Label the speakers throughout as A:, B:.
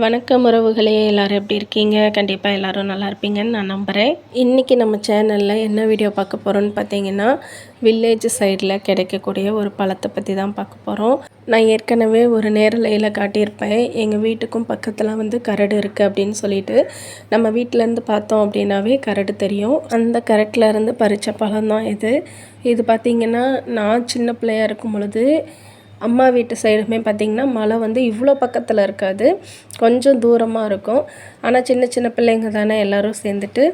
A: வணக்கம் உறவுகளே எல்லோரும் எப்படி இருக்கீங்க? கண்டிப்பாக எல்லோரும் நல்லா இருப்பீங்கன்னு நான் நம்புகிறேன் இன்றைக்கி நம்ம சேனலில் என்ன வீடியோ பார்க்க போகிறோன்னு பார்த்தீங்கன்னா வில்லேஜ் சைடில் கிடைக்கக்கூடிய ஒரு பழத்தை பற்றி தான் பார்க்க போகிறோம் நான் ஏற்கனவே ஒரு நேரலையில் காட்டியிருப்பேன். எங்கள் வீட்டுக்கும் பக்கத்தில் வந்து கரடு இருக்குது அப்படின்னு சொல்லிட்டு நம்ம வீட்டிலேருந்து பார்த்தோம் அப்படின்னாவே கரடு தெரியும். அந்த கரட்டில் இருந்து பறித்த பழம் தான் இது. இது பார்த்திங்கன்னா நான் சின்ன பிள்ளையாக இருக்கும் பொழுது அம்மா வீட்டு சைடுமே பார்த்திங்கன்னா மலை வந்து இவ்வளோ பக்கத்தில் இருக்காது. கொஞ்சம் தூரமாக இருக்கும். ஆனால் சின்ன சின்ன பிள்ளைங்க தானே எல்லோரும் சேர்ந்துட்டு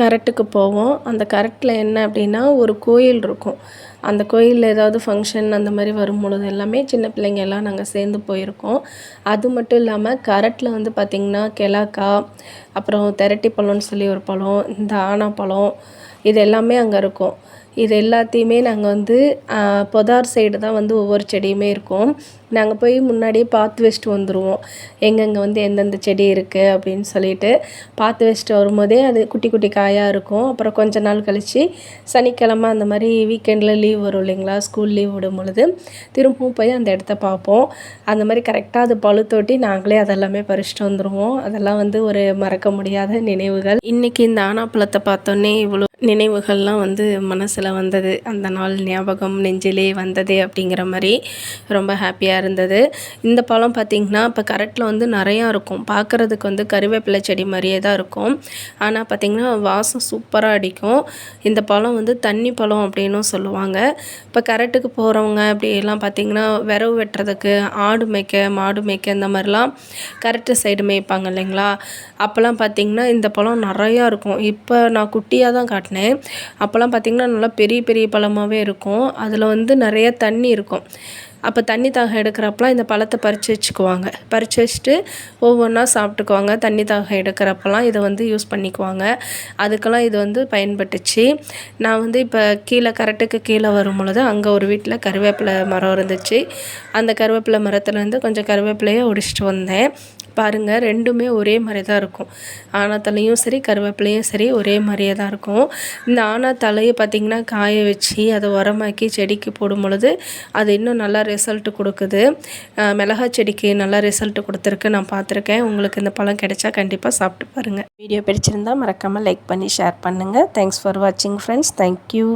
A: கரெக்டுக்கு போவோம். அந்த கரெக்டில் என்ன அப்படின்னா ஒரு கோயில் இருக்கும். அந்த கோயிலில் ஏதாவது ஃபங்க்ஷன் அந்த மாதிரி வரும் பொழுது எல்லாமே சின்ன பிள்ளைங்க எல்லாம் நாங்கள் சேர்ந்து போயிருக்கோம். அது மட்டும் இல்லாமல் கரட்டில் வந்து பார்த்திங்கன்னா கெலாக்கா அப்புறம் திரட்டி பழம்னு சொல்லி ஒரு பழம் இந்த ஆனா பழம் இது எல்லாமே அங்கே இருக்கும். இது எல்லாத்தையுமே நாங்கள் வந்து பொதார் சைடு தான் வந்து ஒவ்வொரு செடியுமே இருக்கும். நாங்கள் போய் முன்னாடியே பார்த்து வச்சுட்டு வந்துடுவோம் எங்கெங்கே வந்து எந்தெந்த செடி இருக்குது அப்படின்னு சொல்லிட்டு பார்த்து வச்சுட்டு வரும்போதே அது குட்டி குட்டி காயாக இருக்கும். அப்புறம் கொஞ்ச நாள் கழித்து சனிக்கிழமை அந்த மாதிரி வீக்கெண்டில் லீவ் வரும் இல்லைங்களா? ஸ்கூல் லீவ் விடும் பொழுது திரும்பவும் போய் அந்த இடத்த பார்ப்போம். அந்த மாதிரி கரெக்டாக அது பழுத்தோட்டி நாங்களே அதெல்லாமே பறிச்சுட்டு வந்துடுவோம் அதெல்லாம் வந்து ஒரு மறக்க முடியாத நினைவுகள். இன்றைக்கி இந்த ஆனாப்பழத்தை பார்த்தோன்னே இவ்வளோ நினைவுகள்லாம் வந்து மனசில் வந்தது. அந்த நாள் ஞாபகம் நெஞ்சிலே வந்தது அப்படிங்கிற மாதிரி ரொம்ப ஹாப்பியாக இருந்தது. இந்த பழம் பார்த்திங்கன்னா இப்போ கரெக்டில் வந்து நிறையா இருக்கும். பார்க்குறதுக்கு வந்து கருவேப்பிலை செடி மாதிரியே தான் இருக்கும். ஆனால் பார்த்திங்கன்னா வாசம் சூப்பராக அடிக்கும். இந்த பழம் வந்து தண்ணி பழம் அப்படின்னும் சொல்லுவாங்க. இப்போ கரெக்டுக்கு போகிறவங்க அப்படியெல்லாம் பார்த்திங்கன்னா விரவு வெட்டுறதுக்கு ஆடு மேய்க்க மாடு மேய்க்க இந்த மாதிரிலாம் கரெக்டு சைடு மேய்ப்பாங்க இல்லைங்களா? அப்போல்லாம் பார்த்திங்கன்னா இந்த பழம் நிறையா இருக்கும். இப்போ நான் குட்டியாக தான் காட்டினேன். காட்டினேன் அப்போல்லாம் பார்த்திங்கன்னா நல்லா பெரிய பெரிய பழமாகவே இருக்கும். அதில் வந்து நிறைய தண்ணி இருக்கும். அப்போ தண்ணி தாகம் எடுக்கிறப்பெல்லாம் இந்த பழத்தை பறித்து வச்சுக்குவாங்க. பறித்து வச்சுட்டு ஒவ்வொன்றா சாப்பிட்டுக்குவாங்க. தண்ணி தாகம் எடுக்கிறப்பெல்லாம் இதை வந்து யூஸ் பண்ணிக்குவாங்க. அதுக்கெல்லாம் இது வந்து பயன்பட்டுச்சு. நான் வந்து இப்போ கீழே கரெக்டுக்கு கீழே வரும் பொழுது அங்கே ஒரு வீட்டில் கருவேப்பிலை மரம் இருந்துச்சு. அந்த கருவேப்பிலை மரத்துலேருந்து கொஞ்சம் கருவேப்பிலையை ஒடிச்சிட்டு வந்தேன். பாருங்கள் ரெண்டுமே ஒரே மாதிரி தான் இருக்கும். ஆனாத்தலையும் சரி கருவேப்பிலையும் சரி ஒரே மாதிரியே தான் இருக்கும். இந்த ஆனா தலையை பார்த்திங்கன்னா காய வச்சு அதை உரமாக்கி செடிக்கு போடும் பொழுது அது இன்னும் நல்லா ரிசல்ட்டு கொடுக்குது. மிளகா செடிக்கு நல்லா ரிசல்ட்டு கொடுத்துருக்கு நான் பார்த்துருக்கேன் உங்களுக்கு இந்த பழம் கிடைச்சா கண்டிப்பாக சாப்பிட்டு பாருங்கள் வீடியோ பிடிச்சிருந்தா மறக்காமல் லைக் பண்ணி ஷேர் பண்ணுங்கள் தேங்க்ஸ் ஃபார் வாட்சிங் ஃப்ரெண்ட்ஸ் தேங்க்யூ